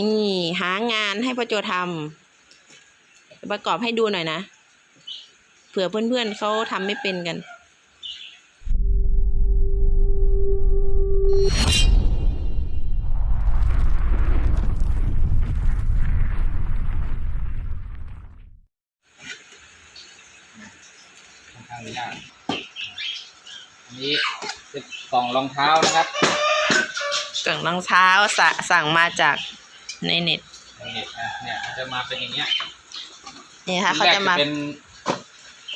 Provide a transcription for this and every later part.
นี่หางานให้พ่อโจทำประกอบให้ดูหน่อยนะ เผื่อเพื่อนๆเขาทำไม่เป็นกัน ค่อนข้างยากอันนี้เป็นกล่องรองเท้านะครับกล่องรองเท้าสะสั่งมาจาก ในเน็ตในเน็ตนะเนี่ยมันจะมาเป็นอย่างเงี้ยนี่ค่ะเขาแรกจะมา เป็น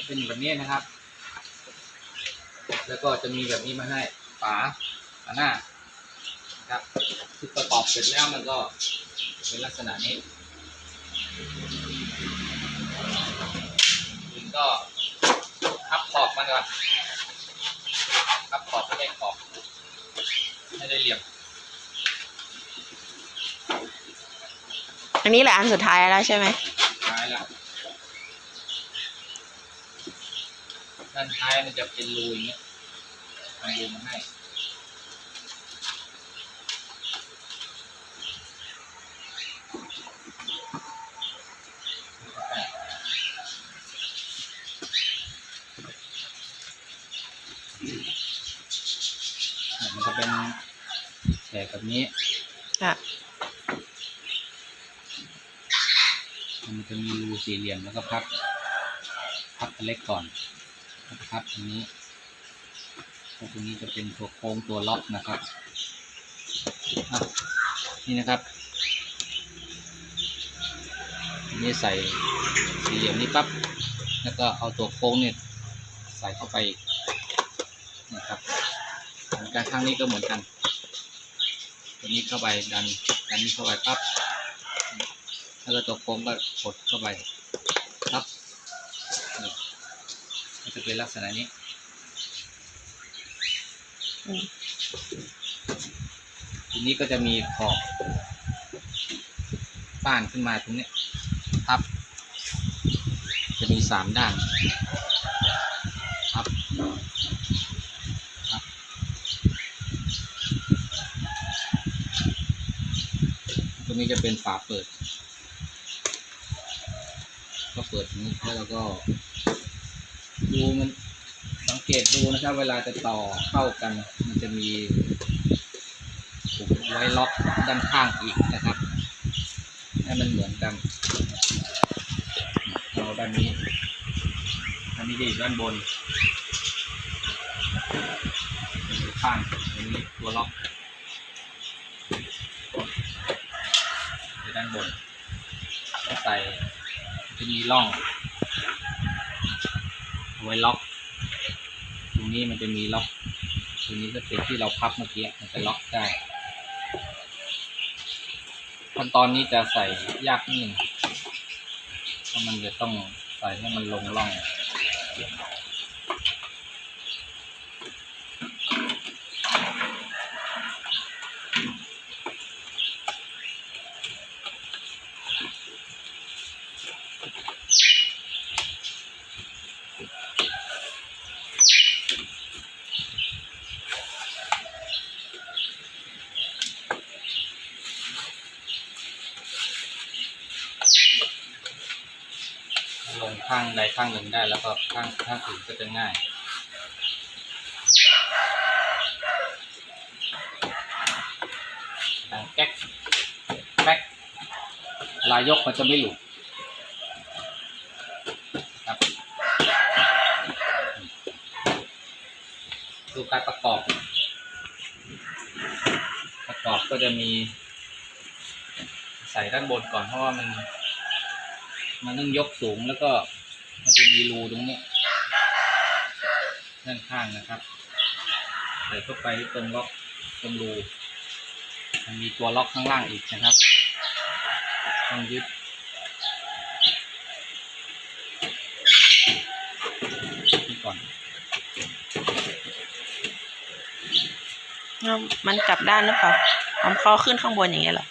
เป็นแบบนี้นะครับ แล้วก็จะมีแบบนี้มาให้ฝาฝาหน้านะครับคือประกอบเสร็จแล้วมันก็เป็นลักษณะนี้คุณก็พับขอบมันก่อนพับขอบให้ได้ขอบให้ได้เหลี่ยม อันนี้แหละอันสุดท้ายแล้วใช่ไหมท้ายแล้วด้านท้ายมันจะเป็นรูอย่างเงี้ยทำรูมาให้มันจะเป็นแฉกแบบนี้ค่ะ มัน จะมีรูสี่เหลี่ยมแล้วก็พับ พับอันเล็กก่อนแล้วก็พับตรงนี้แล้วตรงนี้จะเป็นตัวโค้งตัวล็อกนะครับนี่นะครับนี่ใส่สี่เหลี่ยมนี้ปั๊บแล้วก็เอาตัวโค้งเนี่ยใส่เข้าไปนะครับเหมือนกันข้างนี้ก็เหมือนกัน ตัวนี้เข้าไปดันดันนี้เข้าไปปั๊บ แล้วก็ตัวโค้งก็กดเข้าไปครับมันจะเป็นลักษณะนี้อืมทีนี้ก็จะมีขอบป้านขึ้นมาตรงนี้ครับ จะมีสามด้านครับตรงนี้จะเป็นฝาเปิด ก็เปิดตรงนี้แล้วเราก็ ดูมันสังเกตดูนะครับ เวลาจะต่อเข้ากัน มันจะมีถุงไว้ล็อกด้านข้างอีกนะครับ ให้มันเหมือนกันเราด้านนี้อันนี้จะอยู่ด้านบนข้างตรงนี้ตัวล็อกอยู่ด้านบนก็ใส่ จะมีร่องเอาไว้ล็อก ตรงนี้มันจะมีล็อกตรงนี้ก็เป็นที่เราพับเมื่อกี้มันจะล็อกได้ขั้นตอนนี้จะใส่ยากนิดนึงเพราะมันจะต้องใส่ให้มันลงร่อง ข้างใดข้างหนึ่งได้แล้วก็ข้างข้างอื่นก็จะง่ายดังแก๊กแป๊กลายยกมันจะไม่หลุดครับดูการประกอบ ประกอบก็จะมีใส่ด้านบนก่อนเพราะว่ามัน มันต้องยกสูงแล้วก็ มันจะมีรูตรงนี้ด้านข้างนะครับใส่เข้าไปที่ตรงล็อกตรงรูมันมีตัวล็อกข้างล่างอีกนะครับ ต้องยึดนี่ก่อนแล้วมันกลับด้านหรือเปล่าเอาคอขึ้นข้างบนอย่างเงี้ยเหรอ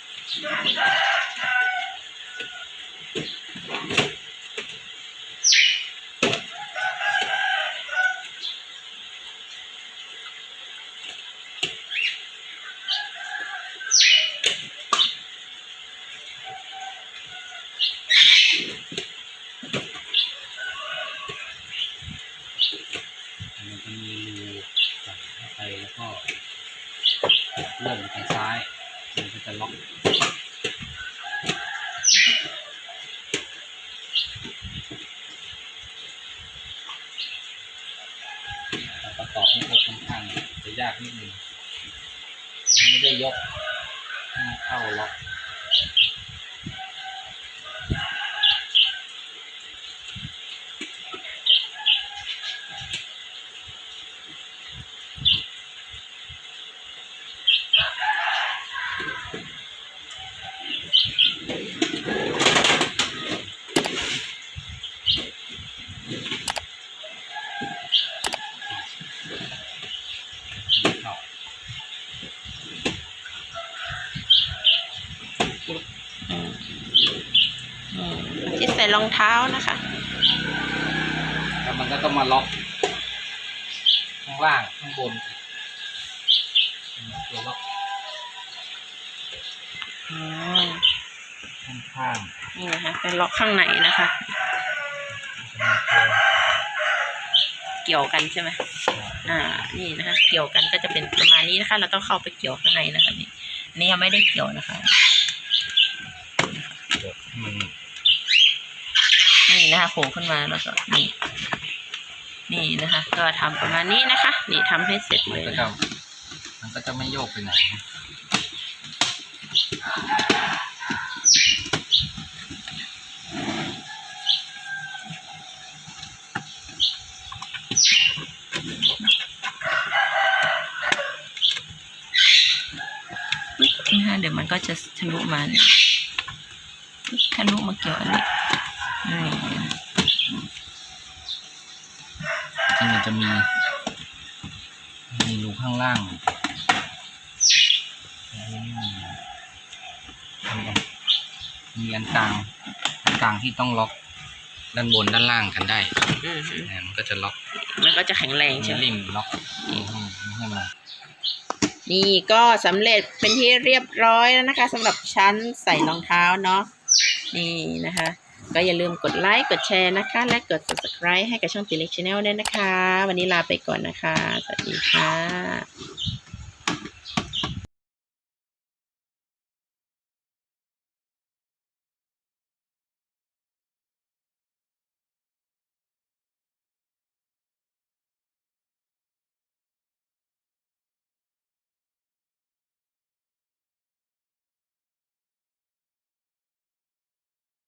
ล็อกประกอบให้ครบค่อนข้างจะ ยากนิดนึงไม่ได้ยกเข้าล็อก ส่รองเท้านะคะแล้วมันก็ต้องมาล็อกข้างล่างข้างบนตัวล็อกอืมข้างข้างนี่นะคะเป็นล็อกข้างในนะคะจะมีตัวเกี่ยวกันใช่ไหมอ่า นี่นะคะ เกี่ยวกันก็จะเป็นประมาณนี้นะคะ เราต้องเข้าไปเกี่ยวข้างในนะคะนี่อันนี่ยังไม่ได้เกี่ยวนะคะ เดี๋ยวให้มัน นี่นะคะโผล่ขึ้นมาแล้วก็นี่นี่นะคะ ก็ทำประมาณนี้นะคะ นี่ทำให้เสร็จมัเลนยก็นะจะมันก็จะไม่โยกไปไหนนะคะเดี๋ยวมันก็จะทะลุมาเนี่ยทะลุมาเกี่ยวอันนี้นี่ จริงมันจะมี มีรูข้างล่างอืมมีอันกลางอันกลางที่ต้องล็อกด้านบนด้านล่างกันได้อืมเนี่ยมันก็จะล็อกมันก็จะแข็งแรงมีใช่ไหมริมล็อกไม่ให้ไม่ให้มัน นี่ก็สำเร็จเป็นที่เรียบร้อยแล้วนะคะสำหรับชั้นใส่รองเท้าเนาะนี่นะคะ ก็อย่าลืมกดไลค์กดแชร์นะคะ และกด subscribe ให้กับช่องติเล็กชาแนลด้วยนะคะ วันนี้ลาไปก่อนนะคะ สวัสดีค่ะ